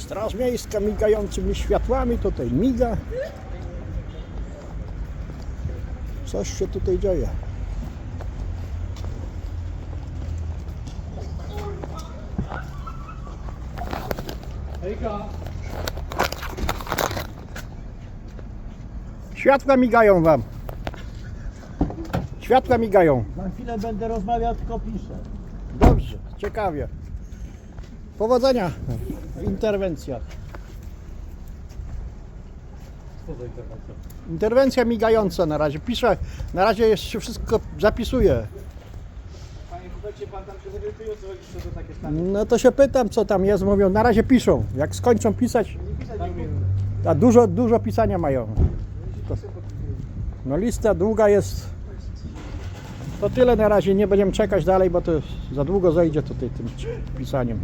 Straż Miejska migającymi światłami tutaj miga. Coś się tutaj dzieje. Hejka! Światła migają wam. Światła migają. Na chwilę będę rozmawiał, tylko piszę. Dobrze, ciekawie. Powodzenia w interwencjach. Co za interwencja? Interwencja migająca na razie. Piszę, na razie jeszcze wszystko zapisuję. Panie Hubercie, pan tam się zorientuje, co chodzi, co to takie stanie? No to się pytam, co tam jest. Mówią, na razie piszą. Jak skończą pisać, Nie pisać nie umiem. a dużo, dużo pisania mają. To, no lista długa jest. To tyle na razie, nie będziemy czekać dalej, bo to za długo zejdzie tutaj tym pisaniem.